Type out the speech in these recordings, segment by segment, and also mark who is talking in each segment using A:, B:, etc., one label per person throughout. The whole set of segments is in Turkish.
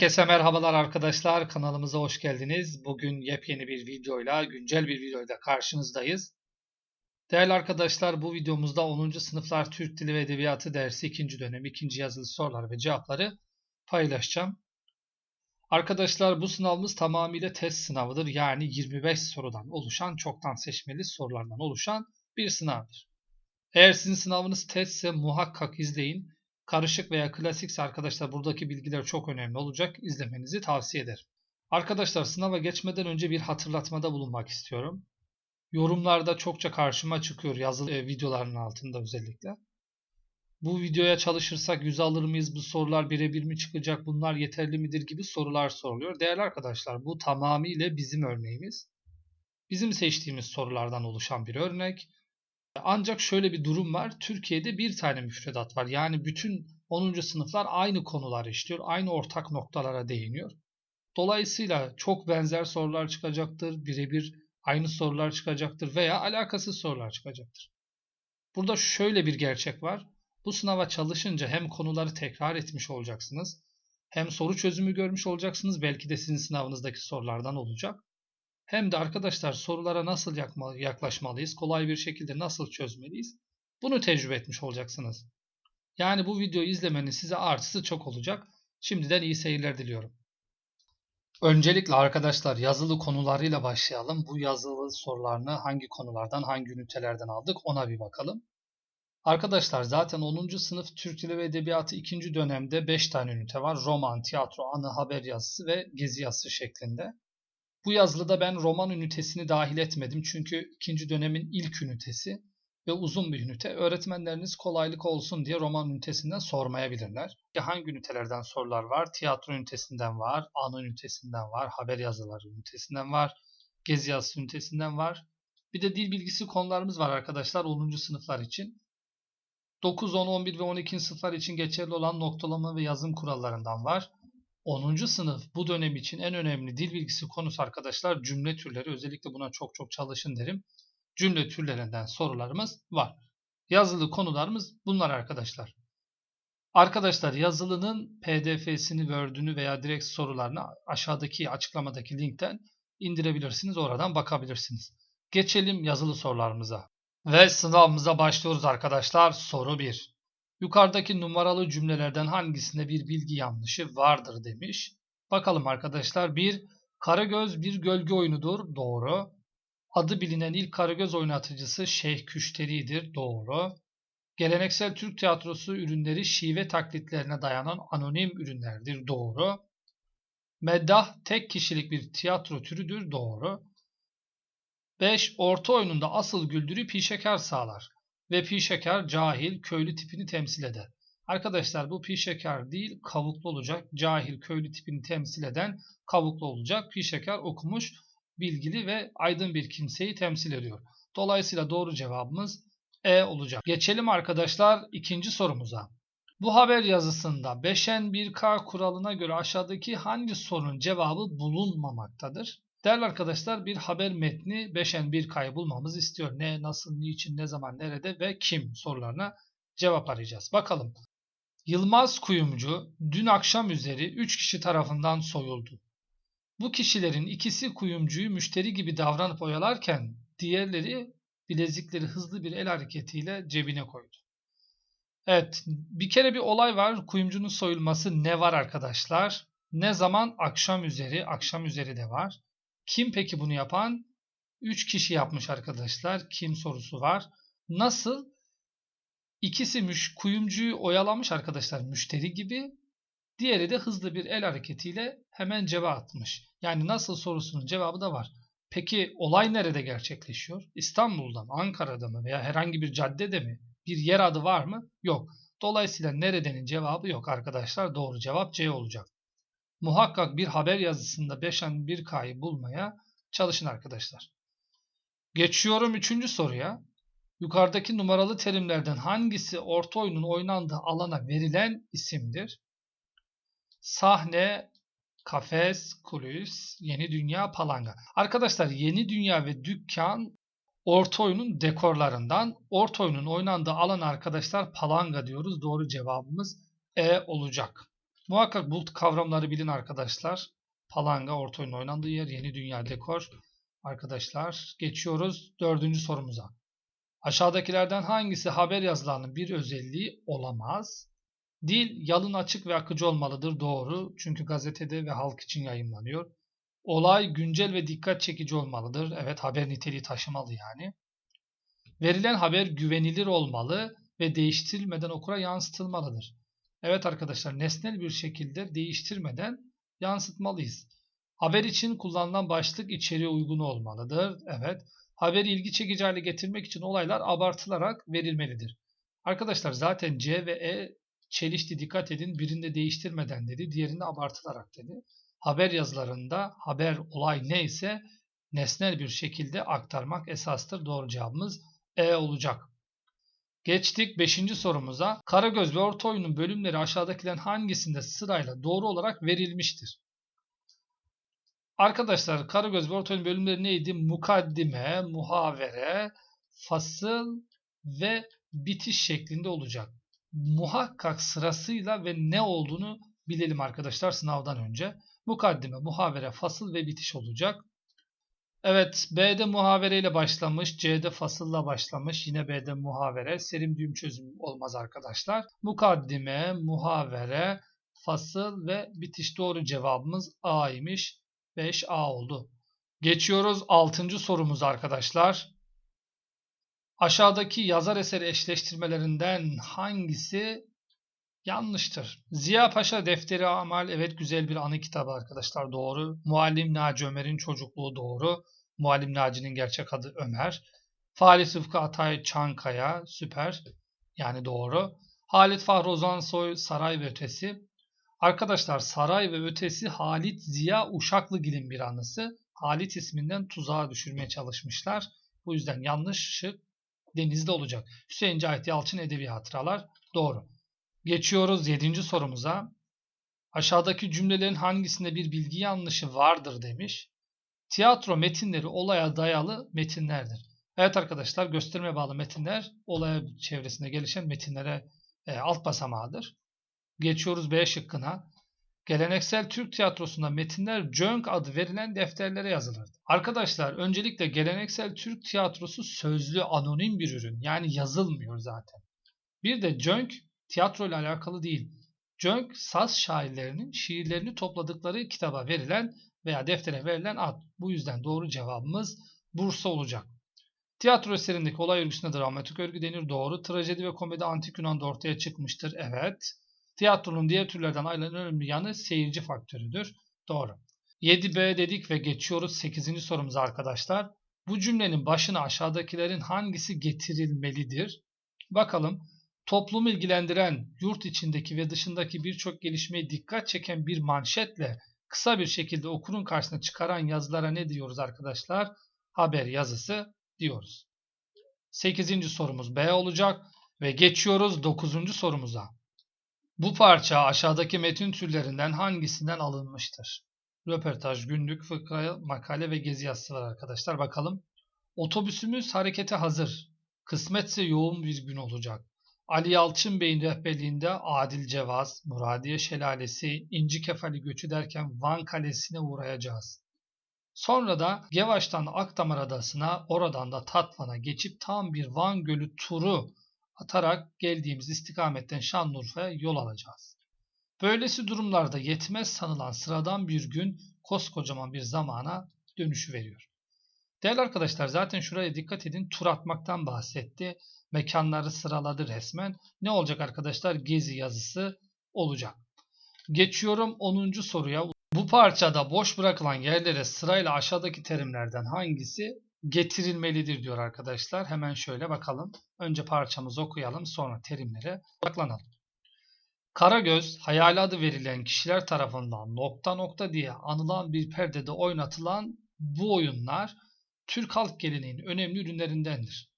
A: Herkese merhabalar arkadaşlar. Kanalımıza hoş geldiniz. Bugün yepyeni bir videoyla, güncel bir videoyla karşınızdayız. Değerli arkadaşlar bu videomuzda 10. sınıflar Türk Dili ve Edebiyatı dersi 2. dönem 2. yazılı sorular ve cevapları paylaşacağım. Arkadaşlar bu sınavımız tamamıyla test sınavıdır. Yani 25 sorudan oluşan, çoktan seçmeli sorulardan oluşan bir sınavdır. Eğer sizin sınavınız testse muhakkak izleyin. Karışık veya klasikse arkadaşlar buradaki bilgiler çok önemli olacak. İzlemenizi tavsiye ederim. Arkadaşlar sınava geçmeden önce bir hatırlatmada bulunmak istiyorum. Yorumlarda çokça karşıma çıkıyor yazılı e, videoların altında özellikle. Bu videoya çalışırsak yüz alır mıyız? Bu sorular birebir mi çıkacak? Bunlar yeterli midir? gibi sorular soruluyor. Değerli arkadaşlar bu tamamıyla bizim örneğimiz. Bizim seçtiğimiz sorulardan oluşan bir örnek. Ancak şöyle bir durum var. Türkiye'de bir tane müfredat var. Yani bütün 10. sınıflar aynı konular işliyor. Aynı ortak noktalara değiniyor. Dolayısıyla çok benzer sorular çıkacaktır. Birebir aynı sorular çıkacaktır veya alakasız sorular çıkacaktır. Burada şöyle bir gerçek var. Bu sınava çalışınca hem konuları tekrar etmiş olacaksınız, hem soru çözümü görmüş olacaksınız. Belki de sizin sınavınızdaki sorulardan olacak. Hem de arkadaşlar sorulara nasıl yaklaşmalıyız, kolay bir şekilde nasıl çözmeliyiz bunu tecrübe etmiş olacaksınız. Yani bu videoyu izlemenin size artısı çok olacak. Şimdiden iyi seyirler diliyorum. Öncelikle arkadaşlar yazılı konularıyla başlayalım. Bu yazılı sorularını hangi konulardan, hangi ünitelerden aldık ona bir bakalım. Arkadaşlar zaten 10. sınıf Türk Dili ve Edebiyatı 2. dönemde 5 tane ünite var. Roman, tiyatro, anı, haber yazısı ve gezi yazısı şeklinde. Bu yazılıda ben roman ünitesini dahil etmedim çünkü ikinci dönemin ilk ünitesi ve uzun bir ünite. Öğretmenleriniz kolaylık olsun diye roman ünitesinden sormayabilirler. Hangi ünitelerden sorular var? Tiyatro ünitesinden var, anı ünitesinden var, haber yazıları ünitesinden var, gezi yazısı ünitesinden var. Bir de dil bilgisi konularımız var arkadaşlar 10. sınıflar için. 9, 10, 11 ve 12. sınıflar için geçerli olan noktalama ve yazım kurallarından var. 10. sınıf bu dönem için en önemli dil bilgisi konusu arkadaşlar cümle türleri. Özellikle buna çok çok çalışın derim. Cümle türlerinden sorularımız var. Yazılı konularımız bunlar arkadaşlar. Arkadaşlar yazılının pdf'sini, word'ünü veya direkt sorularını aşağıdaki açıklamadaki linkten indirebilirsiniz. Oradan bakabilirsiniz. Geçelim yazılı sorularımıza. Ve sınavımıza başlıyoruz arkadaşlar. Soru 1. Yukarıdaki numaralı cümlelerden hangisinde bir bilgi yanlışı vardır demiş. Bakalım arkadaşlar. 1. Karagöz bir gölge oyunudur. Doğru. Adı bilinen ilk Karagöz oynatıcısı Şeyh Küşteri'dir. Doğru. Geleneksel Türk tiyatrosu ürünleri şive taklitlerine dayanan anonim ürünlerdir. Doğru. Meddah tek kişilik bir tiyatro türüdür. Doğru. 5. Orta oyununda asıl güldürü pişeker sağlar ve pi şeker cahil köylü tipini temsil eder. Arkadaşlar bu pi şeker değil kavuklu olacak. Cahil köylü tipini temsil eden kavuklu olacak. Pi şeker okumuş, bilgili ve aydın bir kimseyi temsil ediyor. Dolayısıyla doğru cevabımız E olacak. Geçelim arkadaşlar ikinci sorumuza. Bu haber yazısında beşen bir k kuralına göre aşağıdaki hangi sorunun cevabı bulunmamaktadır? Değerli arkadaşlar bir haber metni beşen bir kaybolmamız istiyor. Ne, nasıl, niçin, ne zaman, nerede ve kim sorularına cevap arayacağız. Bakalım. Yılmaz Kuyumcu dün akşam üzeri 3 kişi tarafından soyuldu. Bu kişilerin ikisi kuyumcuyu müşteri gibi davranıp oyalarken diğerleri bilezikleri hızlı bir el hareketiyle cebine koydu. Evet bir kere bir olay var. Kuyumcunun soyulması ne var arkadaşlar? Ne zaman? Akşam üzeri. Akşam üzeri de var. Kim peki bunu yapan? 3 kişi yapmış arkadaşlar. Kim sorusu var. Nasıl? İkisi müş, kuyumcuyu oyalamış arkadaşlar müşteri gibi. Diğeri de hızlı bir el hareketiyle hemen cevap atmış. Yani nasıl sorusunun cevabı da var. Peki olay nerede gerçekleşiyor? İstanbul'da mı, Ankara'da mı veya herhangi bir caddede mi? Bir yer adı var mı? Yok. Dolayısıyla neredenin cevabı yok arkadaşlar. Doğru cevap C olacak muhakkak bir haber yazısında 5 bir k'yı bulmaya çalışın arkadaşlar. Geçiyorum üçüncü soruya. Yukarıdaki numaralı terimlerden hangisi orta oyunun oynandığı alana verilen isimdir? Sahne, kafes, kulis, yeni dünya, palanga. Arkadaşlar yeni dünya ve dükkan orta oyunun dekorlarından. Orta oyunun oynandığı alan arkadaşlar palanga diyoruz. Doğru cevabımız E olacak. Muhakkak bulut kavramları bilin arkadaşlar. Palanga orta oyunun oynandığı yer. Yeni dünya dekor. Arkadaşlar geçiyoruz dördüncü sorumuza. Aşağıdakilerden hangisi haber yazılarının bir özelliği olamaz? Dil yalın açık ve akıcı olmalıdır. Doğru. Çünkü gazetede ve halk için yayınlanıyor. Olay güncel ve dikkat çekici olmalıdır. Evet haber niteliği taşımalı yani. Verilen haber güvenilir olmalı ve değiştirilmeden okura yansıtılmalıdır. Evet arkadaşlar nesnel bir şekilde değiştirmeden yansıtmalıyız. Haber için kullanılan başlık içeriğe uygun olmalıdır. Evet. Haberi ilgi çekici hale getirmek için olaylar abartılarak verilmelidir. Arkadaşlar zaten C ve E çelişti dikkat edin. Birinde değiştirmeden dedi, diğerinde abartılarak dedi. Haber yazılarında haber olay neyse nesnel bir şekilde aktarmak esastır. Doğru cevabımız E olacak. Geçtik 5. sorumuza. Karagöz ve Orta Oyun'un bölümleri aşağıdakilerin hangisinde sırayla doğru olarak verilmiştir? Arkadaşlar Karagöz ve Orta Oyun bölümleri neydi? Mukaddime, muhavere, fasıl ve bitiş şeklinde olacak. Muhakkak sırasıyla ve ne olduğunu bilelim arkadaşlar sınavdan önce. Mukaddime, muhavere, fasıl ve bitiş olacak. Evet B'de muhavere ile başlamış. C'de fasılla başlamış. Yine B'de muhavere. Serim düğüm çözüm olmaz arkadaşlar. Mukaddime, muhavere, fasıl ve bitiş doğru cevabımız A'ymış. 5A oldu. Geçiyoruz 6. sorumuz arkadaşlar. Aşağıdaki yazar eseri eşleştirmelerinden hangisi yanlıştır? Ziya Paşa Defteri Amal evet güzel bir anı kitabı arkadaşlar doğru. Muallim Naci Ömer'in çocukluğu doğru. Muallim Naci'nin gerçek adı Ömer. Fahri Sıfkı Atay Çankaya süper yani doğru. Halit Fahri Ozansoy Saray ve Ötesi. Arkadaşlar Saray ve Ötesi Halit Ziya Uşaklıgil'in bir anısı. Halit isminden tuzağa düşürmeye çalışmışlar. Bu yüzden yanlış şık denizde olacak. Hüseyin Cahit Yalçın Edebi Hatıralar doğru. Geçiyoruz 7. sorumuza. Aşağıdaki cümlelerin hangisinde bir bilgi yanlışı vardır demiş. Tiyatro metinleri olaya dayalı metinlerdir. Evet arkadaşlar gösterime bağlı metinler olaya çevresinde gelişen metinlere e, alt basamağıdır. Geçiyoruz B şıkkına. Geleneksel Türk tiyatrosunda metinler Cönk adı verilen defterlere yazılırdı. Arkadaşlar öncelikle geleneksel Türk tiyatrosu sözlü anonim bir ürün. Yani yazılmıyor zaten. Bir de Cönk tiyatro ile alakalı değil. Cönk saz şairlerinin şiirlerini topladıkları kitaba verilen veya deftere verilen ad. Bu yüzden doğru cevabımız Bursa olacak. Tiyatro eserindeki olay örgüsüne dramatik örgü denir. Doğru. Trajedi ve komedi antik Yunan'da ortaya çıkmıştır. Evet. Tiyatronun diğer türlerden ayrılan önemli yanı seyirci faktörüdür. Doğru. 7b dedik ve geçiyoruz 8. sorumuza arkadaşlar. Bu cümlenin başına aşağıdakilerin hangisi getirilmelidir? Bakalım. Toplumu ilgilendiren, yurt içindeki ve dışındaki birçok gelişmeye dikkat çeken bir manşetle kısa bir şekilde okurun karşısına çıkaran yazılara ne diyoruz arkadaşlar? Haber yazısı diyoruz. 8. sorumuz B olacak ve geçiyoruz 9. sorumuza. Bu parça aşağıdaki metin türlerinden hangisinden alınmıştır? Röportaj, günlük, fıkra, makale ve gezi yazısı var arkadaşlar. Bakalım. Otobüsümüz harekete hazır. Kısmetse yoğun bir gün olacak. Ali Yalçın Bey'in rehberliğinde Adil Cevaz, Muradiye Şelalesi, İnci Kefali göçü derken Van Kalesi'ne uğrayacağız. Sonra da Gevaş'tan Akdamar Adası'na, oradan da Tatvan'a geçip tam bir Van Gölü turu atarak geldiğimiz istikametten Şanlıurfa'ya yol alacağız. Böylesi durumlarda yetmez sanılan sıradan bir gün koskocaman bir zamana dönüşü veriyor. Değerli arkadaşlar zaten şuraya dikkat edin tur atmaktan bahsetti. Mekanları sıraladı resmen. Ne olacak arkadaşlar? Gezi yazısı olacak. Geçiyorum 10. soruya. Bu parçada boş bırakılan yerlere sırayla aşağıdaki terimlerden hangisi getirilmelidir diyor arkadaşlar. Hemen şöyle bakalım. Önce parçamızı okuyalım sonra terimlere odaklanalım. Karagöz, hayali adı verilen kişiler tarafından nokta nokta diye anılan bir perdede oynatılan bu oyunlar Türk halk geleneğinin önemli ürünlerindendir.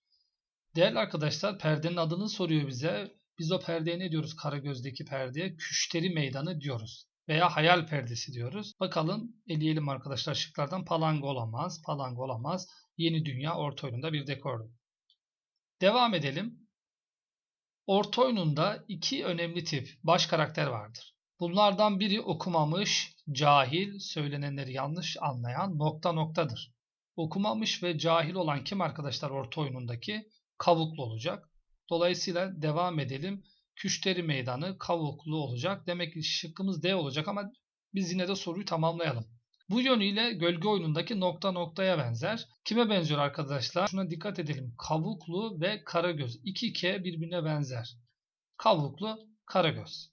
A: Değerli arkadaşlar perdenin adını soruyor bize. Biz o perdeye ne diyoruz Karagöz'deki perdeye? Küşteri meydanı diyoruz. Veya hayal perdesi diyoruz. Bakalım eleyelim arkadaşlar şıklardan. Palang olamaz. Palang olamaz. Yeni Dünya orta oyununda bir dekordu. Devam edelim. Orta oyununda iki önemli tip baş karakter vardır. Bunlardan biri okumamış, cahil, söylenenleri yanlış anlayan nokta noktadır. Okumamış ve cahil olan kim arkadaşlar orta oyunundaki? Kavuklu olacak. Dolayısıyla devam edelim. Küşteri meydanı kavuklu olacak. Demek ki şıkkımız D olacak ama biz yine de soruyu tamamlayalım. Bu yönüyle gölge oyunundaki nokta noktaya benzer. Kime benziyor arkadaşlar? Şuna dikkat edelim. Kavuklu ve karagöz. 2K birbirine benzer. Kavuklu, karagöz.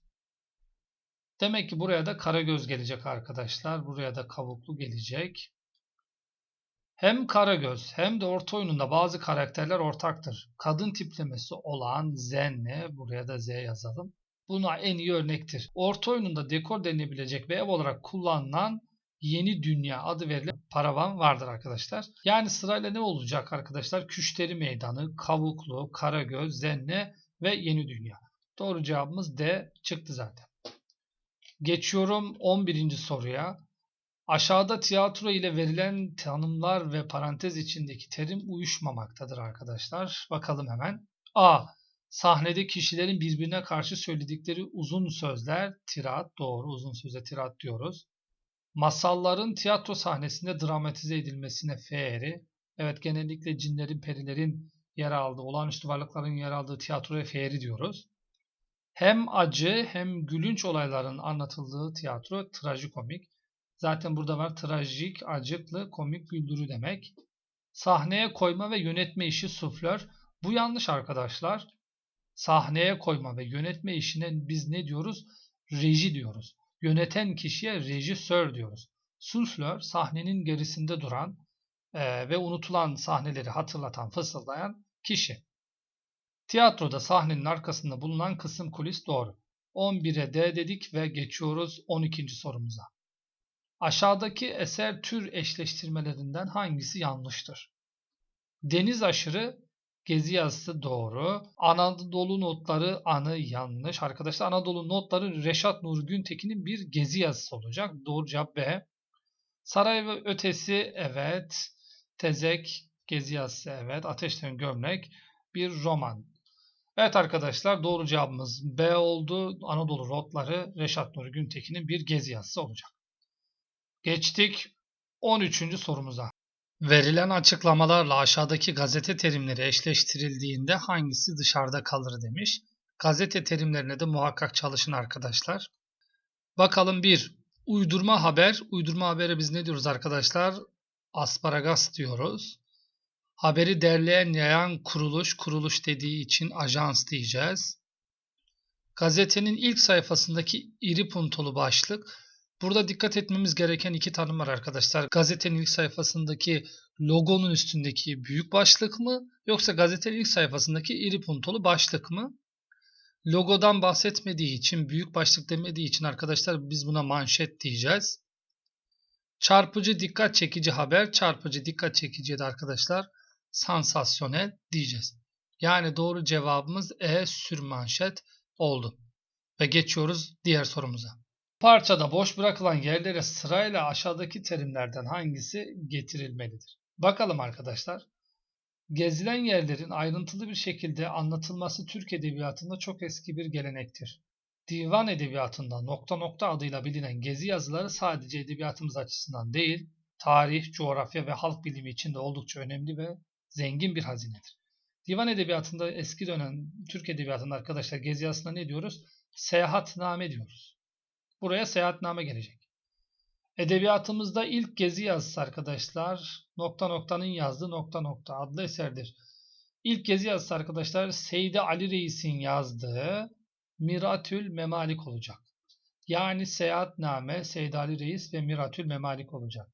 A: Demek ki buraya da karagöz gelecek arkadaşlar. Buraya da kavuklu gelecek. Hem Karagöz hem de orta oyununda bazı karakterler ortaktır. Kadın tiplemesi olan Zenne, buraya da Z yazalım. Buna en iyi örnektir. Orta oyununda dekor denilebilecek ve ev olarak kullanılan Yeni Dünya adı verilen paravan vardır arkadaşlar. Yani sırayla ne olacak arkadaşlar? Küşteri Meydanı, Kavuklu, Karagöz, Zenne ve Yeni Dünya. Doğru cevabımız D çıktı zaten. Geçiyorum 11. soruya. Aşağıda tiyatro ile verilen tanımlar ve parantez içindeki terim uyuşmamaktadır arkadaşlar. Bakalım hemen. A. Sahnede kişilerin birbirine karşı söyledikleri uzun sözler, tirat, doğru uzun söze tirat diyoruz. Masalların tiyatro sahnesinde dramatize edilmesine feeri. Evet genellikle cinlerin, perilerin yer aldığı, olağanüstü varlıkların yer aldığı tiyatroya feeri diyoruz. Hem acı hem gülünç olayların anlatıldığı tiyatro trajikomik. Zaten burada var trajik, acıklı, komik, güldürü demek. Sahneye koyma ve yönetme işi suflör. Bu yanlış arkadaşlar. Sahneye koyma ve yönetme işine biz ne diyoruz? Reji diyoruz. Yöneten kişiye rejisör diyoruz. Suflör sahnenin gerisinde duran e, ve unutulan sahneleri hatırlatan, fısıldayan kişi. Tiyatroda sahnenin arkasında bulunan kısım kulis doğru. 11'e D dedik ve geçiyoruz 12. sorumuza. Aşağıdaki eser tür eşleştirmelerinden hangisi yanlıştır? Deniz aşırı gezi yazısı doğru. Anadolu notları anı yanlış. Arkadaşlar Anadolu notları Reşat Nuri Güntekin'in bir gezi yazısı olacak. Doğru cevap B. Saray ve ötesi evet. Tezek gezi yazısı evet. Ateşten gömlek bir roman. Evet arkadaşlar doğru cevabımız B oldu. Anadolu notları Reşat Nuri Güntekin'in bir gezi yazısı olacak. Geçtik 13. sorumuza. Verilen açıklamalarla aşağıdaki gazete terimleri eşleştirildiğinde hangisi dışarıda kalır demiş. Gazete terimlerine de muhakkak çalışın arkadaşlar. Bakalım bir uydurma haber. Uydurma habere biz ne diyoruz arkadaşlar? Asparagas diyoruz. Haberi derleyen yayan kuruluş, kuruluş dediği için ajans diyeceğiz. Gazetenin ilk sayfasındaki iri puntolu başlık Burada dikkat etmemiz gereken iki tanım var arkadaşlar. Gazetenin ilk sayfasındaki logonun üstündeki büyük başlık mı yoksa gazetenin ilk sayfasındaki iri puntolu başlık mı? Logodan bahsetmediği için, büyük başlık demediği için arkadaşlar biz buna manşet diyeceğiz. Çarpıcı dikkat çekici haber, çarpıcı dikkat çekici de arkadaşlar sansasyonel diyeceğiz. Yani doğru cevabımız E sürmanşet oldu. Ve geçiyoruz diğer sorumuza. Parçada boş bırakılan yerlere sırayla aşağıdaki terimlerden hangisi getirilmelidir? Bakalım arkadaşlar. Gezilen yerlerin ayrıntılı bir şekilde anlatılması Türk Edebiyatı'nda çok eski bir gelenektir. Divan edebiyatında nokta nokta adıyla bilinen gezi yazıları sadece edebiyatımız açısından değil, tarih, coğrafya ve halk bilimi için de oldukça önemli ve zengin bir hazinedir. Divan edebiyatında eski dönem Türk edebiyatında arkadaşlar gezi yazısına ne diyoruz? Seyahatname diyoruz. Buraya seyahatname gelecek. Edebiyatımızda ilk gezi yazısı arkadaşlar nokta noktanın yazdığı nokta nokta adlı eserdir. İlk gezi yazısı arkadaşlar Seydi Ali Reis'in yazdığı Miratül Memalik olacak. Yani seyahatname Seydi Ali Reis ve Miratül Memalik olacak.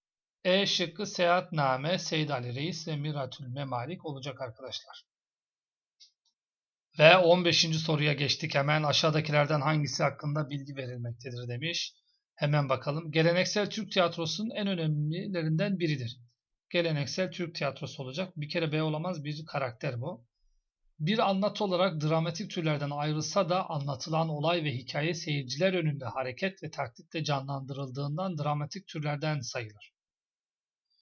A: E şıkkı seyahatname Seydi Ali Reis ve Miratül Memalik olacak arkadaşlar. Ve 15. soruya geçtik hemen aşağıdakilerden hangisi hakkında bilgi verilmektedir demiş. Hemen bakalım. Geleneksel Türk tiyatrosunun en önemlilerinden biridir. Geleneksel Türk tiyatrosu olacak. Bir kere B olamaz bir karakter bu. Bir anlatı olarak dramatik türlerden ayrılsa da anlatılan olay ve hikaye seyirciler önünde hareket ve taklitle canlandırıldığından dramatik türlerden sayılır.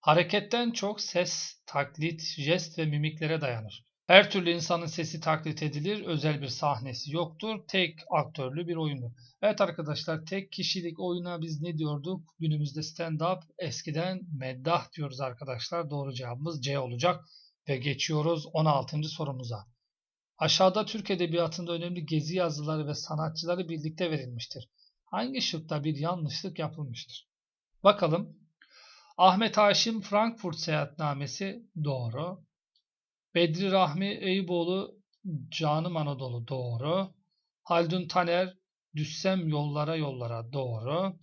A: Hareketten çok ses, taklit, jest ve mimiklere dayanır. Her türlü insanın sesi taklit edilir. Özel bir sahnesi yoktur. Tek aktörlü bir oyundur. Evet arkadaşlar tek kişilik oyuna biz ne diyorduk? Günümüzde stand-up eskiden meddah diyoruz arkadaşlar. Doğru cevabımız C olacak. Ve geçiyoruz 16. sorumuza. Aşağıda Türk Edebiyatı'nda önemli gezi yazıları ve sanatçıları birlikte verilmiştir. Hangi şıkta bir yanlışlık yapılmıştır? Bakalım. Ahmet Haşim Frankfurt Seyahatnamesi doğru. Bedri Rahmi Eyüboğlu Canım Anadolu doğru. Haldun Taner Düşsem Yollara Yollara doğru.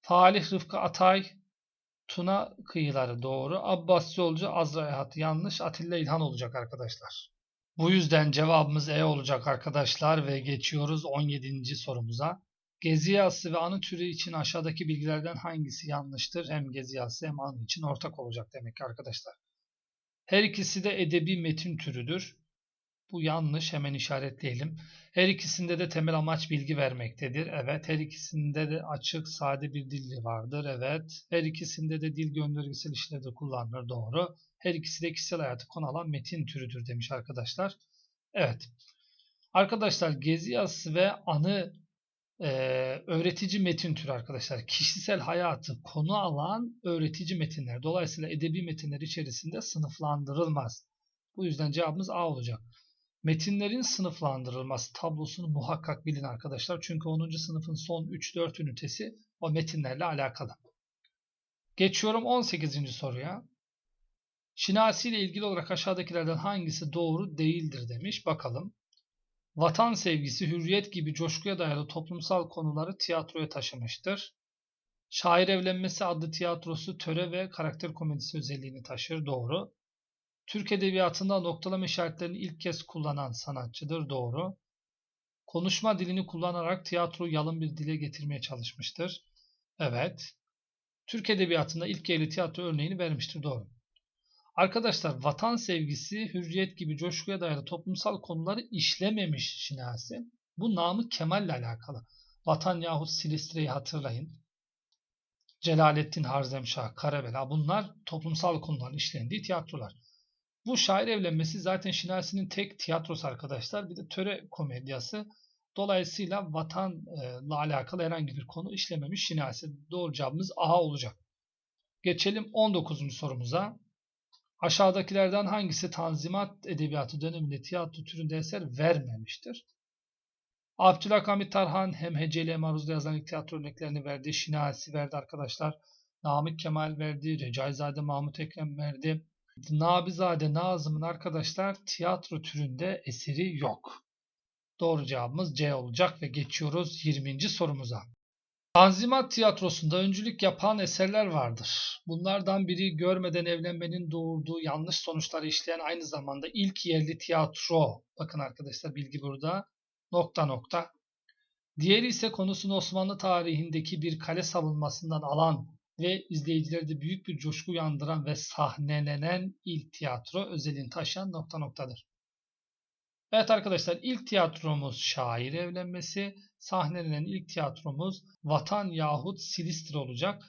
A: Falih Rıfkı Atay Tuna Kıyıları doğru. Abbas Yolcu Azra Ehat yanlış. Atilla İlhan olacak arkadaşlar. Bu yüzden cevabımız E olacak arkadaşlar ve geçiyoruz 17. sorumuza. Gezi yazısı ve anı türü için aşağıdaki bilgilerden hangisi yanlıştır? Hem gezi yazısı hem anı için ortak olacak demek ki arkadaşlar. Her ikisi de edebi metin türüdür. Bu yanlış hemen işaretleyelim. Her ikisinde de temel amaç bilgi vermektedir. Evet. Her ikisinde de açık, sade bir dili vardır. Evet. Her ikisinde de dil göndergesel işlevde kullanılır. Doğru. Her ikisi de kişisel hayatı konu alan metin türüdür demiş arkadaşlar. Evet. Arkadaşlar gezi yazısı ve anı öğretici metin türü arkadaşlar. Kişisel hayatı konu alan öğretici metinler. Dolayısıyla edebi metinler içerisinde sınıflandırılmaz. Bu yüzden cevabımız A olacak. Metinlerin sınıflandırılması tablosunu muhakkak bilin arkadaşlar. Çünkü 10. sınıfın son 3-4 ünitesi o metinlerle alakalı. Geçiyorum 18. soruya. Şinasi ile ilgili olarak aşağıdakilerden hangisi doğru değildir demiş. Bakalım. Vatan sevgisi, hürriyet gibi coşkuya dayalı toplumsal konuları tiyatroya taşımıştır. Şair Evlenmesi adlı tiyatrosu töre ve karakter komedisi özelliğini taşır. Doğru. Türk Edebiyatı'nda noktalama işaretlerini ilk kez kullanan sanatçıdır. Doğru. Konuşma dilini kullanarak tiyatroyu yalın bir dile getirmeye çalışmıştır. Evet. Türk Edebiyatı'nda ilk yerli tiyatro örneğini vermiştir. Doğru. Arkadaşlar vatan sevgisi, hürriyet gibi coşkuya dayalı toplumsal konuları işlememiş Şinasi. Bu Namık Kemal ile alakalı. Vatan yahut Silistre'yi hatırlayın. Celalettin Harzemşah, Karabela bunlar toplumsal konuların işlendiği tiyatrolar. Bu şair evlenmesi zaten Şinasi'nin tek tiyatrosu arkadaşlar. Bir de töre komedyası. Dolayısıyla vatanla alakalı herhangi bir konu işlememiş Şinasi. Doğru cevabımız A olacak. Geçelim 19. sorumuza. Aşağıdakilerden hangisi Tanzimat Edebiyatı döneminde tiyatro türünde eser vermemiştir? Abdülhamit Tarhan hem heceli hem aruzda yazan tiyatro örneklerini verdi. Şinasi verdi arkadaşlar. Namık Kemal verdi. Recaizade Mahmut Ekrem verdi. Nabizade Nazım'ın arkadaşlar tiyatro türünde eseri yok. Doğru cevabımız C olacak ve geçiyoruz 20. sorumuza. Tanzimat tiyatrosunda öncülük yapan eserler vardır. Bunlardan biri görmeden evlenmenin doğurduğu yanlış sonuçları işleyen aynı zamanda ilk yerli tiyatro. Bakın arkadaşlar bilgi burada. Nokta nokta. Diğeri ise konusunu Osmanlı tarihindeki bir kale savunmasından alan ve izleyicilerde büyük bir coşku uyandıran ve sahnelenen ilk tiyatro özelliğini taşıyan nokta noktadır. Evet arkadaşlar ilk tiyatromuz şair evlenmesi, sahnelenen ilk tiyatromuz Vatan yahut Silistre olacak.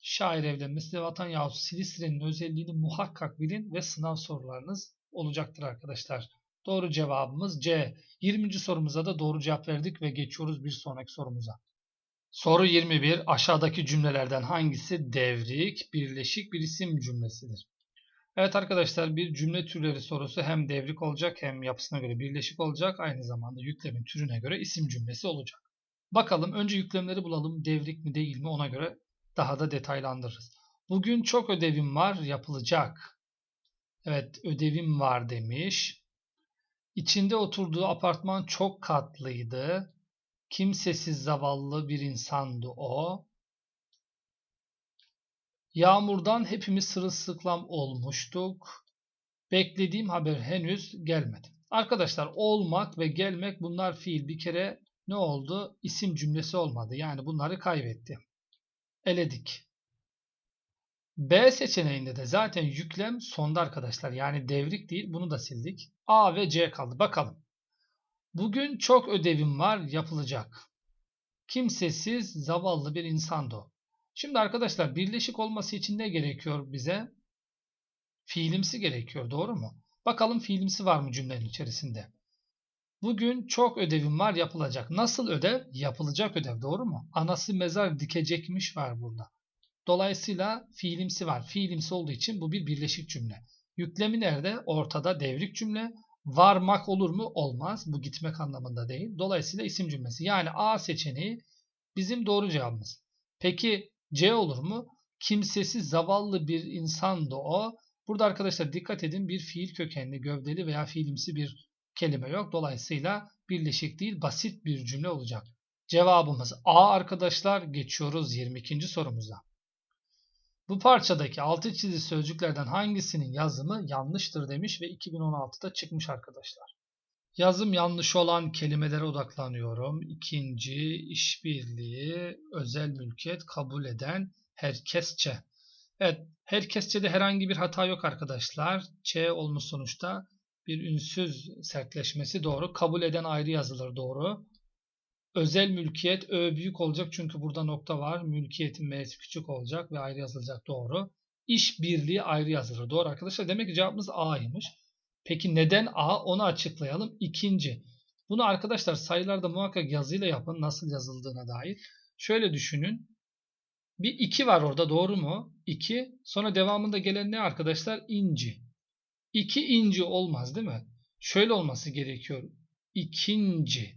A: Şair evlenmesi de Vatan yahut Silistre'nin özelliğini muhakkak bilin ve sınav sorularınız olacaktır arkadaşlar. Doğru cevabımız C. 20. sorumuza da doğru cevap verdik ve geçiyoruz bir sonraki sorumuza. Soru 21. Aşağıdaki cümlelerden hangisi devrik, birleşik bir isim cümlesidir? Evet arkadaşlar bir cümle türleri sorusu hem devrik olacak hem yapısına göre birleşik olacak. Aynı zamanda yüklemin türüne göre isim cümlesi olacak. Bakalım önce yüklemleri bulalım. Devrik mi değil mi ona göre daha da detaylandırırız. Bugün çok ödevim var yapılacak. Evet ödevim var demiş. İçinde oturduğu apartman çok katlıydı. Kimsesiz zavallı bir insandı o. Yağmurdan hepimiz sırılsıklam olmuştuk. Beklediğim haber henüz gelmedi. Arkadaşlar olmak ve gelmek bunlar fiil. Bir kere ne oldu? İsim cümlesi olmadı. Yani bunları kaybetti. Eledik. B seçeneğinde de zaten yüklem sonda arkadaşlar. Yani devrik değil. Bunu da sildik. A ve C kaldı. Bakalım. Bugün çok ödevim var yapılacak. Kimsesiz, zavallı bir insandı o. Şimdi arkadaşlar birleşik olması için ne gerekiyor bize? Fiilimsi gerekiyor doğru mu? Bakalım fiilimsi var mı cümlenin içerisinde? Bugün çok ödevim var yapılacak. Nasıl ödev? Yapılacak ödev doğru mu? Anası mezar dikecekmiş var burada. Dolayısıyla fiilimsi var. Fiilimsi olduğu için bu bir birleşik cümle. Yüklemi nerede? Ortada devrik cümle. Varmak olur mu? Olmaz. Bu gitmek anlamında değil. Dolayısıyla isim cümlesi. Yani A seçeneği bizim doğru cevabımız. Peki C olur mu? Kimsesiz zavallı bir insandı o. Burada arkadaşlar dikkat edin bir fiil kökenli, gövdeli veya fiilimsi bir kelime yok. Dolayısıyla birleşik değil basit bir cümle olacak. Cevabımız A arkadaşlar. Geçiyoruz 22. sorumuza. Bu parçadaki altı çizili sözcüklerden hangisinin yazımı yanlıştır demiş ve 2016'da çıkmış arkadaşlar. Yazım yanlış olan kelimelere odaklanıyorum. İkinci, işbirliği, özel mülkiyet, kabul eden, herkesçe. Evet, herkesçe'de herhangi bir hata yok arkadaşlar. Ç olmuş sonuçta bir ünsüz sertleşmesi doğru. Kabul eden ayrı yazılır doğru. Özel mülkiyet ö büyük olacak çünkü burada nokta var. Mülkiyetin m'si küçük olacak ve ayrı yazılacak doğru. İş birliği ayrı yazılır. Doğru arkadaşlar. Demek ki cevabımız A'ymış. Peki neden A? Onu açıklayalım. İkinci. Bunu arkadaşlar sayılarda muhakkak yazıyla yapın. Nasıl yazıldığına dair. Şöyle düşünün. Bir 2 var orada doğru mu? 2. Sonra devamında gelen ne arkadaşlar? İnci. 2 inci olmaz değil mi? Şöyle olması gerekiyor. İkinci.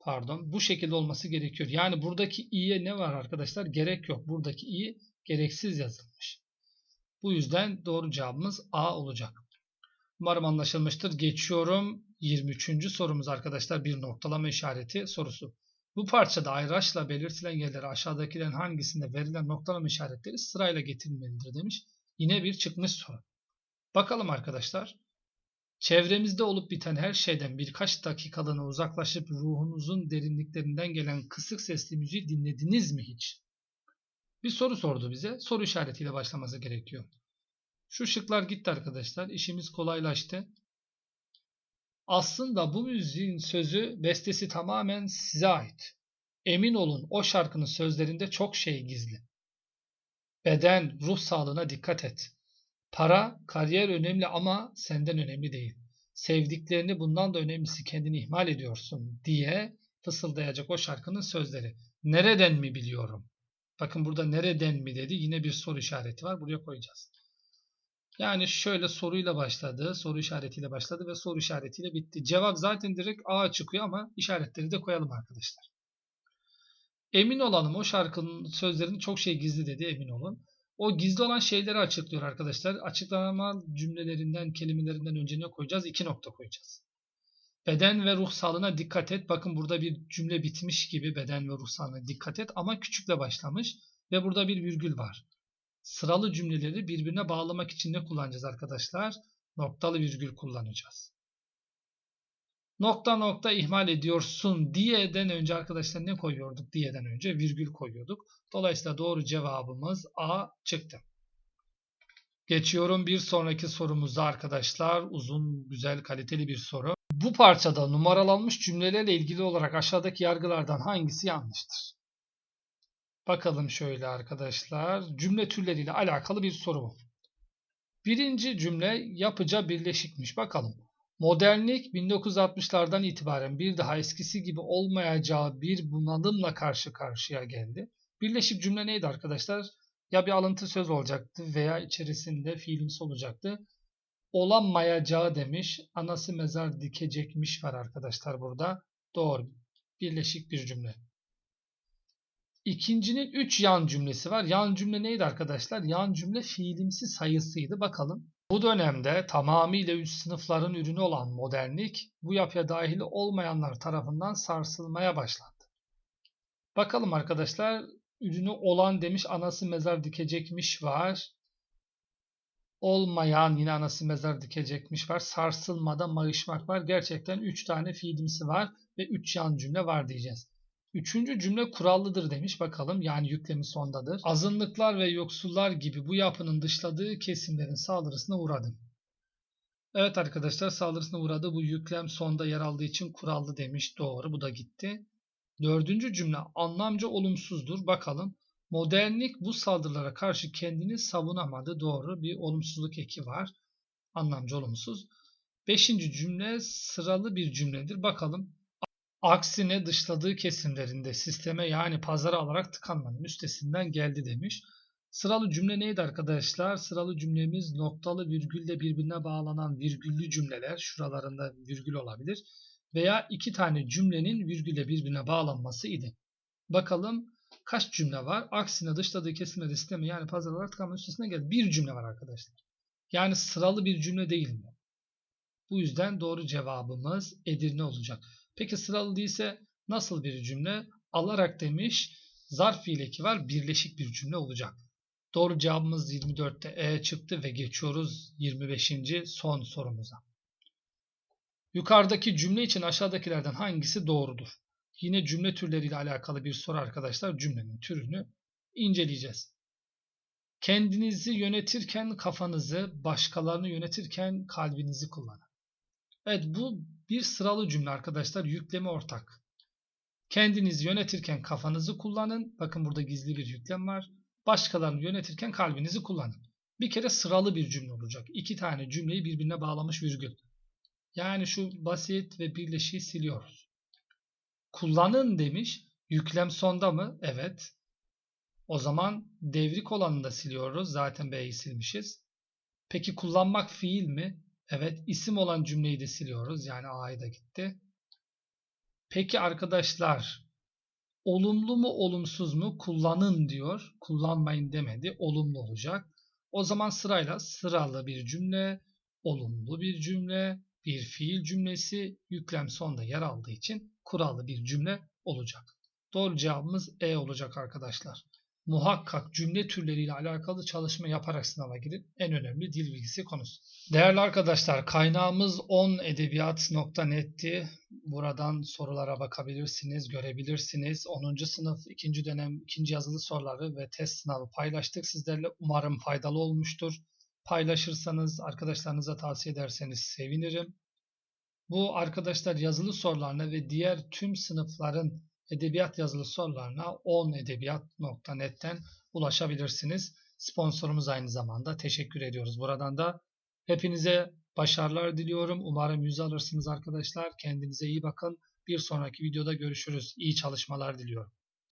A: Pardon. Bu şekilde olması gerekiyor. Yani buradaki i'ye ne var arkadaşlar? Gerek yok. Buradaki i gereksiz yazılmış. Bu yüzden doğru cevabımız A olacak. Umarım anlaşılmıştır. Geçiyorum 23. sorumuz arkadaşlar. Bir noktalama işareti sorusu. Bu parçada ayraçla belirtilen yerlere aşağıdakilerin hangisinde verilen noktalama işaretleri sırayla getirilmelidir demiş. Yine bir çıkmış soru. Bakalım arkadaşlar. Çevremizde olup biten her şeyden birkaç dakikalığına uzaklaşıp ruhunuzun derinliklerinden gelen kısık sesli müziği dinlediniz mi hiç? Bir soru sordu bize. Soru işaretiyle başlaması gerekiyor. Şu şıklar gitti arkadaşlar. İşimiz kolaylaştı. Aslında bu müziğin sözü, bestesi tamamen size ait. Emin olun o şarkının sözlerinde çok şey gizli. Beden, ruh sağlığına dikkat et. Para, kariyer önemli ama senden önemli değil. Sevdiklerini bundan da önemlisi kendini ihmal ediyorsun diye fısıldayacak o şarkının sözleri. Nereden mi biliyorum? Bakın burada nereden mi dedi. Yine bir soru işareti var. Buraya koyacağız. Yani şöyle soruyla başladı. Soru işaretiyle başladı ve soru işaretiyle bitti. Cevap zaten direkt A çıkıyor ama işaretleri de koyalım arkadaşlar. Emin olalım o şarkının sözlerinin çok şey gizli dedi emin olun. O gizli olan şeyleri açıklıyor arkadaşlar. Açıklama cümlelerinden, kelimelerinden önce ne koyacağız? İki nokta koyacağız. Beden ve ruh sağlığına dikkat et. Bakın burada bir cümle bitmiş gibi beden ve ruh sağlığına dikkat et ama küçükle başlamış ve burada bir virgül var. Sıralı cümleleri birbirine bağlamak için ne kullanacağız arkadaşlar? Noktalı virgül kullanacağız. Nokta nokta ihmal ediyorsun diyeden önce arkadaşlar ne koyuyorduk? Diyeden önce virgül koyuyorduk. Dolayısıyla doğru cevabımız A çıktı. Geçiyorum bir sonraki sorumuza arkadaşlar. Uzun, güzel, kaliteli bir soru. Bu parçada numaralanmış cümlelerle ilgili olarak aşağıdaki yargılardan hangisi yanlıştır? Bakalım şöyle arkadaşlar. Cümle türleriyle alakalı bir soru bu. Birinci cümle yapıca birleşikmiş. Bakalım. Modernlik 1960'lardan itibaren bir daha eskisi gibi olmayacağı bir bunalımla karşı karşıya geldi. Birleşik cümle neydi arkadaşlar? Ya bir alıntı söz olacaktı veya içerisinde fiilimsi olacaktı. Olamayacağı demiş. Anası mezar dikecekmiş var arkadaşlar burada. Doğru. Birleşik bir cümle. İkincinin 3 yan cümlesi var. Yan cümle neydi arkadaşlar? Yan cümle fiilimsi sayısıydı. Bakalım. Bu dönemde tamamıyla üst sınıfların ürünü olan modernlik bu yapıya dahil olmayanlar tarafından sarsılmaya başlandı. Bakalım arkadaşlar ürünü olan demiş anası mezar dikecekmiş var. Olmayan yine anası mezar dikecekmiş var. Sarsılmada mayışmak var. Gerçekten 3 tane fiilimsi var ve 3 yan cümle var diyeceğiz. Üçüncü cümle kurallıdır demiş bakalım yani yüklemi sondadır. Azınlıklar ve yoksullar gibi bu yapının dışladığı kesimlerin saldırısına uğradım. Evet arkadaşlar saldırısına uğradı. Bu yüklem sonda yer aldığı için kurallı demiş. Doğru bu da gitti. Dördüncü cümle anlamca olumsuzdur. Bakalım. Modernlik bu saldırılara karşı kendini savunamadı. Doğru bir olumsuzluk eki var. Anlamca olumsuz. Beşinci cümle sıralı bir cümledir. Bakalım. Aksine dışladığı kesimlerinde sisteme yani pazara alarak tıkanmanın üstesinden geldi demiş. Sıralı cümle neydi arkadaşlar? Sıralı cümlemiz noktalı virgülle birbirine bağlanan virgüllü cümleler. Şuralarında virgül olabilir. Veya iki tane cümlenin virgülle birbirine bağlanması idi. Bakalım kaç cümle var? Aksine dışladığı kesimleri sisteme yani pazar olarak tıkanmanın üstesinden geldi. Bir cümle var arkadaşlar. Yani sıralı bir cümle değil mi? Bu yüzden doğru cevabımız Edirne olacak. Peki sıralı değilse nasıl bir cümle? Alarak demiş zarf fiileki var birleşik bir cümle olacak. Doğru cevabımız 24'te E çıktı ve geçiyoruz 25. son sorumuza. Yukarıdaki cümle için aşağıdakilerden hangisi doğrudur? Yine cümle türleriyle alakalı bir soru arkadaşlar. Cümlenin türünü inceleyeceğiz. Kendinizi yönetirken kafanızı, başkalarını yönetirken kalbinizi kullanın. Evet bu bir sıralı cümle arkadaşlar. Yükleme ortak. Kendinizi yönetirken kafanızı kullanın. Bakın burada gizli bir yüklem var. Başkalarını yönetirken kalbinizi kullanın. Bir kere sıralı bir cümle olacak. İki tane cümleyi birbirine bağlamış virgül. Yani şu basit ve birleşiği siliyoruz. Kullanın demiş. Yüklem sonda mı? Evet. O zaman devrik olanını da siliyoruz. Zaten B'yi silmişiz. Peki kullanmak fiil mi? Evet. isim olan cümleyi de siliyoruz. Yani A'yı da gitti. Peki arkadaşlar olumlu mu olumsuz mu kullanın diyor. Kullanmayın demedi. Olumlu olacak. O zaman sırayla sıralı bir cümle, olumlu bir cümle, bir fiil cümlesi yüklem sonda yer aldığı için kurallı bir cümle olacak. Doğru cevabımız E olacak arkadaşlar. Muhakkak cümle türleriyle alakalı çalışma yaparak sınava girin. En önemli dil bilgisi konusu. Değerli arkadaşlar kaynağımız 10edebiyat.net'ti. Buradan sorulara bakabilirsiniz, görebilirsiniz. 10. sınıf 2. dönem 2. yazılı soruları ve test sınavı paylaştık sizlerle. Umarım faydalı olmuştur. Paylaşırsanız, arkadaşlarınıza tavsiye ederseniz sevinirim. Bu arkadaşlar yazılı sorularına ve diğer tüm sınıfların edebiyat yazılı sorularına 10edebiyat.net'ten ulaşabilirsiniz. Sponsorumuz aynı zamanda. Teşekkür ediyoruz. Buradan da hepinize başarılar diliyorum. Umarım yüz alırsınız arkadaşlar. Kendinize iyi bakın. Bir sonraki videoda görüşürüz. İyi çalışmalar diliyorum.